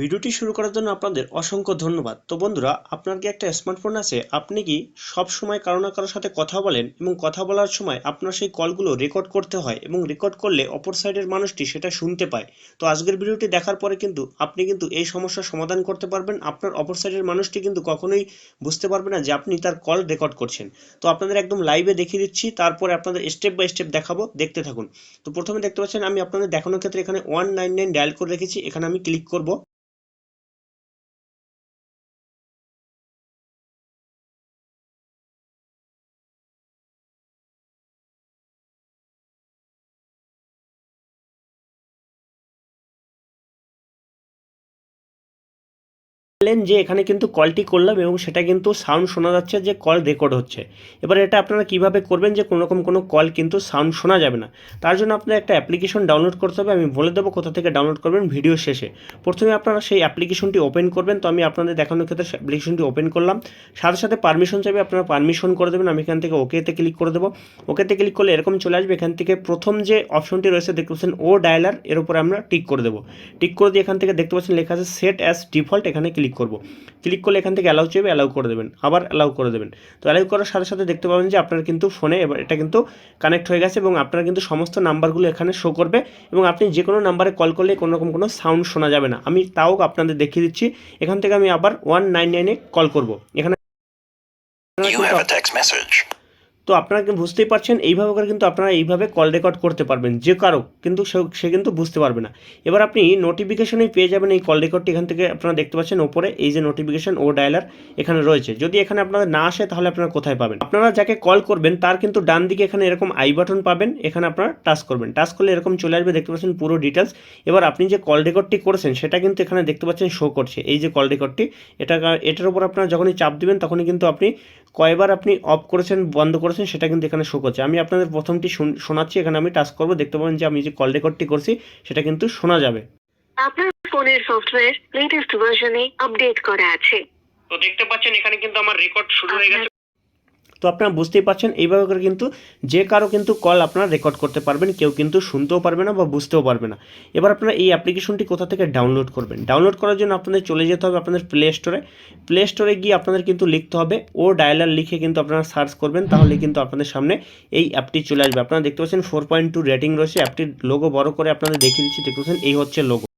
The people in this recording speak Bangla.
ভিডিওটি শুরু করার জন্য আপনাদের অসংখ্য ধন্যবাদ। তো বন্ধুরা, আপনার কি একটা স্মার্টফোন আছে? আপনি কি সব সময় কারও না কারোর সাথে কথা বলেন এবং কথা বলার সময় আপনার সেই কলগুলো রেকর্ড করতে হয় এবং রেকর্ড করলে অপর সাইডের মানুষটি সেটা শুনতে পায়? তো আজকের ভিডিওটি দেখার পরে কিন্তু আপনি কিন্তু এই সমস্যার সমাধান করতে পারবেন। আপনার অপর সাইডের মানুষটি কিন্তু কখনোই বুঝতে পারবে না যে আপনি তার কল রেকর্ড করছেন। তো আপনাদের একদম লাইভে দেখিয়ে দিচ্ছি, তারপরে আপনাদের স্টেপ বাই স্টেপ দেখাবো। দেখতে থাকুন। তো প্রথমে দেখতে পাচ্ছেন, আমি আপনাদের দেখানোর ক্ষেত্রে এখানে ওয়ান নাইন নাইন ডায়াল করে রেখেছি। এখানে আমি ক্লিক করব। বললেন যে এখানে কিন্তু কলটি করলাম এবং সেটা কিন্তু সাউন্ড শোনা যাচ্ছে যে কল রেকর্ড হচ্ছে। এবার এটা আপনারা কীভাবে করবেন যে কোনো রকম কোনো কল কিন্তু সাউন্ড শোনা যাবে না। তার জন্য আপনার একটা অ্যাপ্লিকেশন ডাউনলোড করতে হবে। আমি বলে দেবো কোথা থেকে ডাউনলোড করবেন ভিডিও শেষে। প্রথমে আপনারা সেই অ্যাপ্লিকেশনটি ওপেন করবেন। তো আমি আপনাদের দেখানোর ক্ষেত্রে অ্যাপ্লিকেশনটি ওপেন করলাম। সাথে সাথে পারমিশন চাইবে, আপনারা পারমিশন করে দেবেন। আমি এখান থেকে ওকেতে ক্লিক করে দেবো। ওকেতে ক্লিক করলে এরকম চলে আসবে। এখান থেকে প্রথম যে অপশনটি রয়েছে, দেখতে পাচ্ছেন ও ডায়ালার এর উপরে আমরা টিক করে দেবো। টিক করে দিয়ে এখান থেকে দেখতে পাচ্ছেন লেখা আছে সেট অ্যাজ ডিফল্ট এখানে ক্লিক করব। ক্লিক করলে এখান থেকে অ্যালাউ চাইবে অ্যালাউ করে দেবেন। আবার অ্যালাউ করে দেবেন। তো অ্যালাউ করার সাথে সাথে দেখতে পাবেন যে আপনার কিন্তু ফোনে এবার এটা কিন্তু কানেক্ট হয়ে গেছে এবং আপনার কিন্তু সমস্ত নাম্বারগুলো এখানে শো করবে এবং আপনি যে কোনো নাম্বারে কল করলে কোনো রকম কোনো সাউন্ড শোনা যাবে না। আমি তাও আপনাদের দেখিয়ে দিচ্ছি। এখান থেকে আমি আবার ওয়ান নাইন নাইনে কল করব। এখানে তো আপনারা বুঝতেই পারছেন? এইভাবে করে কিন্তু আপনারা এইভাবে কল রেকর্ড করতে পারবেন, যে কারও কিন্তু সে কিন্তু বুঝতে পারবে না। এবার আপনি নোটিফিকেশনেই পেয়ে যাবেন এই কল রেকর্ডটি এখান থেকে আপনারা দেখতে পাচ্ছেন ওপরে এই যে নোটিফিকেশন ও ডায়ালার এখানে রয়েছে। যদি এখানে আপনাদের না আসে, তাহলে আপনারা কোথায় পাবেন? আপনারা যাকে কল করবেন, তার কিন্তু ডান দিকে এখানে এরকম আই বাটন পাবেন, এখানে আপনারা টাচ করবেন। টাচ করলে এরকম চলে আসবে, দেখতে পাচ্ছেন পুরো ডিটেলস এবার আপনি যে কল রেকর্ডটি করেছেন, সেটা কিন্তু এখানে দেখতে পাচ্ছেন শো করছে। এই যে কল রেকর্ডটি এটা এটার উপর আপনারা যখনই চাপ দিবেন, তখনই কিন্তু আপনি কয়বার আপনি অফ করেছেন, বন্ধ করেছেন সেটা কিন্তু এখানে শো করছে। আমি আপনাদের প্রথমটি শুন- শোনাচ্ছি এখানে আমি টাচ করব। দেখতে পাবেন যে আমি যে কল রেকর্ডটি করছি সেটা কিন্তু শোনা যাবে। আপনার ফোনের সফটওয়্যার লেটেস্ট ভার্সনে আপডেট করা আছে। তো দেখতে পাচ্ছেন এখানে কিন্তু আমার রেকর্ড শুরু হয়ে গেছে। তো আপনারা বুঝতেই পারছেন, এইভাবে করে কিন্তু যে কারও কিন্তু কল আপনারা রেকর্ড করতে পারবেন, কেউ কিন্তু শুনতেও পারবে না বা বুঝতেও পারবে না। এবার আপনারা এই অ্যাপ্লিকেশনটি কোথা থেকে ডাউনলোড করবেন? ডাউনলোড করার জন্য আপনাদের চলে যেতে হবে আপনাদের প্লে স্টোরে প্লে স্টোরে গিয়ে আপনাদের কিন্তু লিখতে হবে, ও ডায়ালার লিখে কিন্তু আপনারা সার্চ করবেন, তাহলে কিন্তু আপনাদের সামনে এই অ্যাপটি চলে আসবে। আপনারা দেখতে পাচ্ছেন ফোর পয়েন্ট টু রেটিং রয়েছে অ্যাপটির লোগো বড় করে আপনাদের দেখিয়ে দিচ্ছি, দেখতে পাচ্ছেন, এই হচ্ছে লোগো